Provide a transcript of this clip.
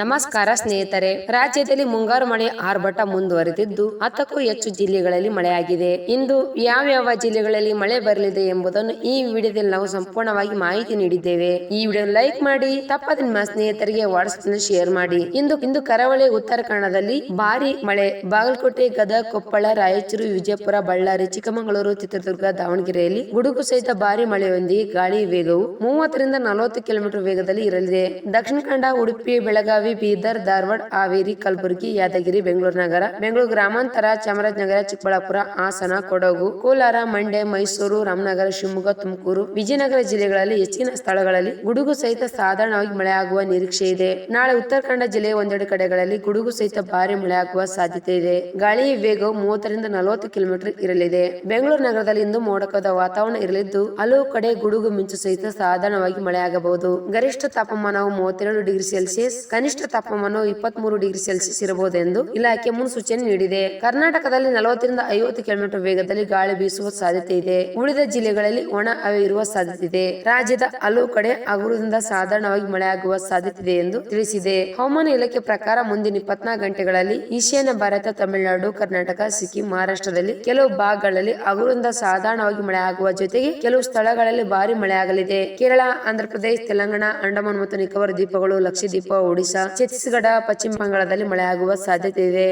ನಮಸ್ಕಾರ ಸ್ನೇಹಿತರೆ. ರಾಜ್ಯದಲ್ಲಿ ಮುಂಗಾರು ಮಳೆ ಆರ್ಭಟ ಮುಂದುವರೆದಿದ್ದು ಹತ್ತಕ್ಕೂ ಹೆಚ್ಚು ಜಿಲ್ಲೆಗಳಲ್ಲಿ ಮಳೆಯಾಗಿದೆ. ಇಂದು ಯಾವ್ಯಾವ ಜಿಲ್ಲೆಗಳಲ್ಲಿ ಮಳೆ ಬರಲಿದೆ ಎಂಬುದನ್ನು ಈ ವಿಡಿಯೋದಲ್ಲಿ ನಾವು ಸಂಪೂರ್ಣವಾಗಿ ಮಾಹಿತಿ ನೀಡಿದ್ದೇವೆ. ಈ ವಿಡಿಯೋ ಲೈಕ್ ಮಾಡಿ, ತಪ್ಪದ ನಿಮ್ಮ ಸ್ನೇಹಿತರಿಗೆ ವಾಟ್ಸ್ಆಪ್ ಶೇರ್ ಮಾಡಿ. ಇಂದು ಇಂದು ಕರಾವಳಿ ಉತ್ತರ ಕನ್ನಡದಲ್ಲಿ ಭಾರಿ ಮಳೆ. ಬಾಗಲಕೋಟೆ, ಗದಗ, ಕೊಪ್ಪಳ, ರಾಯಚೂರು, ವಿಜಯಪುರ, ಬಳ್ಳಾರಿ, ಚಿಕ್ಕಮಗಳೂರು, ಚಿತ್ರದುರ್ಗ, ದಾವಣಗೆರೆಯಲ್ಲಿ ಗುಡುಗು ಸಹಿತ ಭಾರಿ ಮಳೆಯೊಂದಿಗೆ ಗಾಳಿ ವೇಗವು ಮೂವತ್ತರಿಂದ ನಲವತ್ತು ಕಿಲೋಮೀಟರ್ ವೇಗದಲ್ಲಿ ಇರಲಿದೆ. ದಕ್ಷಿಣ ಕನ್ನಡ, ಉಡುಪಿ, ಬೆಳಗಾವಿ ಬೀದರ್ ಧಾರವಾಡ ಹಾವೇರಿ ಕಲಬುರಗಿ ಯಾದಗಿರಿ ಬೆಂಗಳೂರು ನಗರ ಬೆಂಗಳೂರು ಗ್ರಾಮಾಂತರ ಚಾಮರಾಜನಗರ ಚಿಕ್ಕಬಳ್ಳಾಪುರ ಹಾಸನ ಕೊಡಗು ಕೋಲಾರ ಮಂಡ್ಯ ಮೈಸೂರು ರಾಮನಗರ ಶಿವಮೊಗ್ಗ ತುಮಕೂರು ವಿಜಯನಗರ ಜಿಲ್ಲೆಗಳಲ್ಲಿ ಹೆಚ್ಚಿನ ಸ್ಥಳಗಳಲ್ಲಿ ಗುಡುಗು ಸಹಿತ ಸಾಧಾರಣವಾಗಿ ಮಳೆಯಾಗುವ ನಿರೀಕ್ಷೆ ಇದೆ. ನಾಳೆ ಉತ್ತರ ಕನ್ನಡ ಜಿಲ್ಲೆಯ ಒಂದೆರಡು ಕಡೆಗಳಲ್ಲಿ ಗುಡುಗು ಸಹಿತ ಭಾರಿ ಮಳೆಯಾಗುವ ಸಾಧ್ಯತೆ ಇದೆ. ಗಾಳಿ ವೇಗವು ಮೂವತ್ತರಿಂದ ನಲವತ್ತು ಕಿಲೋಮೀಟರ್ ಇರಲಿದೆ. ಬೆಂಗಳೂರು ನಗರದಲ್ಲಿ ಇಂದು ಮೋಡಕದ ವಾತಾವರಣ ಇರಲಿದ್ದು, ಹಲವು ಕಡೆ ಗುಡುಗು ಮಿಂಚು ಸಹಿತ ಸಾಧಾರಣವಾಗಿ ಮಳೆಯಾಗಬಹುದು. ಗರಿಷ್ಠ ತಾಪಮಾನವು ಮೂವತ್ತೆರಡು ಡಿಗ್ರಿ ಸೆಲ್ಸಿಯಸ್ ಕನಿಷ್ಠ ತಾಪಮಾನವು ಇಪ್ಪತ್ಮೂರು ಡಿಗ್ರಿ ಸೆಲ್ಸಿಯಸ್ ಇರಬಹುದು ಎಂದು ಇಲಾಖೆ ಮುನ್ಸೂಚನೆ ನೀಡಿದೆ. ಕರ್ನಾಟಕದಲ್ಲಿ ನಲವತ್ತರಿಂದ ಐವತ್ತು ಕಿಲೋಮೀಟರ್ ವೇಗದಲ್ಲಿ ಗಾಳಿ ಬೀಸುವ ಸಾಧ್ಯತೆ ಇದೆ. ಉಳಿದ ಜಿಲ್ಲೆಗಳಲ್ಲಿ ಒಣ ಹವೆ ಇರುವ ಸಾಧ್ಯತೆ ಇದೆ. ರಾಜ್ಯದ ಹಲವು ಕಡೆ ಹಗುರದಿಂದ ಸಾಧಾರಣವಾಗಿ ಮಳೆಯಾಗುವ ಸಾಧ್ಯತೆ ಇದೆ ಎಂದು ತಿಳಿಸಿದೆ. ಹವಾಮಾನ ಇಲಾಖೆ ಪ್ರಕಾರ ಮುಂದಿನ ಇಪ್ಪತ್ನಾಲ್ಕು ಗಂಟೆಗಳಲ್ಲಿ ಈಶಾನ್ಯ ಭಾರತ, ತಮಿಳುನಾಡು, ಕರ್ನಾಟಕ, ಸಿಕ್ಕಿಂ, ಮಹಾರಾಷ್ಟ್ರದಲ್ಲಿ ಕೆಲವು ಭಾಗಗಳಲ್ಲಿ ಹಗುರದಿಂದ ಸಾಧಾರಣವಾಗಿ ಮಳೆಯಾಗುವ ಜೊತೆಗೆ ಕೆಲವು ಸ್ಥಳಗಳಲ್ಲಿ ಭಾರಿ ಮಳೆಯಾಗಲಿದೆ. ಕೇರಳ ಆಂಧ್ರಪ್ರದೇಶ ತೆಲಂಗಾಣ, ಅಂಡಮಾನ್ ಮತ್ತು ನಿಕೋಬಾರ್ ದ್ವೀಪಗಳು, ಲಕ್ಷದ್ವೀಪ, ಒಡಿಶಾ ಛತ್ತೀಸ್ಗಢ ಪಶ್ಚಿಮ ಬಂಗಾಳದಲ್ಲಿ ಮಳೆಯಾಗುವ ಸಾಧ್ಯತೆ ಇದೆ